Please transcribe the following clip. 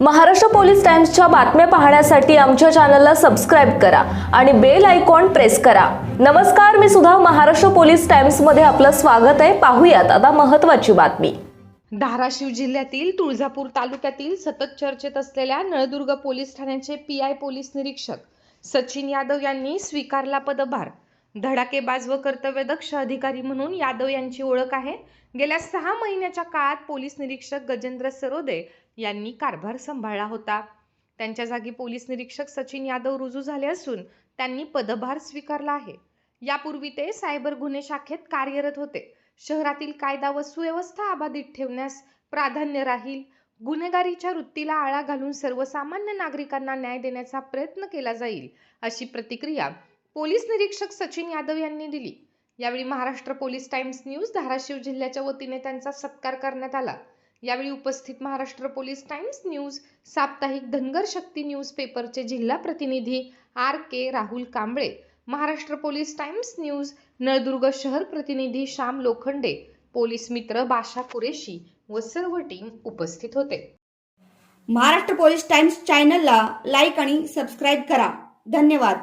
Maharashtra police टाइम्सच्या बातम्या पाहण्यासाठी आमच्या चॅनलला सबस्क्राईब करा आणि बेल आयकॉन प्रेस करा. नमस्कार मी सुद्धा महाराष्ट्र पोलीस टाइम्समध्ये आपलं स्वागत आहे. पाहूयात आता महत्त्वाची बातमी. धाराशिव जिल्ह्यातील तुळजापूर तालुक्यातील सतत चर्चेत असलेल्या नळदुर्ग पोलीस ठाण्याचे पी आय पोलीस निरीक्षक सचिन यादव यांनी स्वीकारला पदभार. धडाकेबाज व कर्तव्यदक्ष अधिकारी म्हणून यादव यांची ओळख आहे. गेल्या सहा महिन्याच्या काळात पोलीस निरीक्षक गजेंद्र सरोदे यांनी कारभार सांभाळला होता. त्यांच्या जागी पोलीस निरीक्षक सचिन यादव रुजू झाले असून त्यांनी पदभार स्वीकारला आहे. यापूर्वी ते सायबर गुन्हे शाखेत कार्यरत होते. शहरातील कायदा व सुव्यवस्था अबाधित ठेवण्यास प्राधान्य राहील. गुन्हेगारीच्या वृत्तीला आळा घालून सर्वसामान्य नागरिकांना न्याय देण्याचा प्रयत्न केला जाईल अशी प्रतिक्रिया पोलीस निरीक्षक सचिन यादव यांनी दिली. यावेळी Maharashtra police times news Dharashiv जिल्ह्याच्या वतीने त्यांचा सत्कार करण्यात आला. यावेळी उपस्थित महाराष्ट्र पोलीस टाइम्स न्यूज साप्ताहिक धनगर शक्ती न्यूज पेपरचे जिल्हा प्रतिनिधी R K Rahul Kamble Maharashtra police times news Naldurg शहर प्रतिनिधी श्याम लोखंडे पोलीस मित्र बाशा कुरेशी व सर्व टीम उपस्थित होते. महाराष्ट्र पोलीस टाइम्स चॅनलला लाईक आणि सबस्क्राईब करा. धन्यवाद.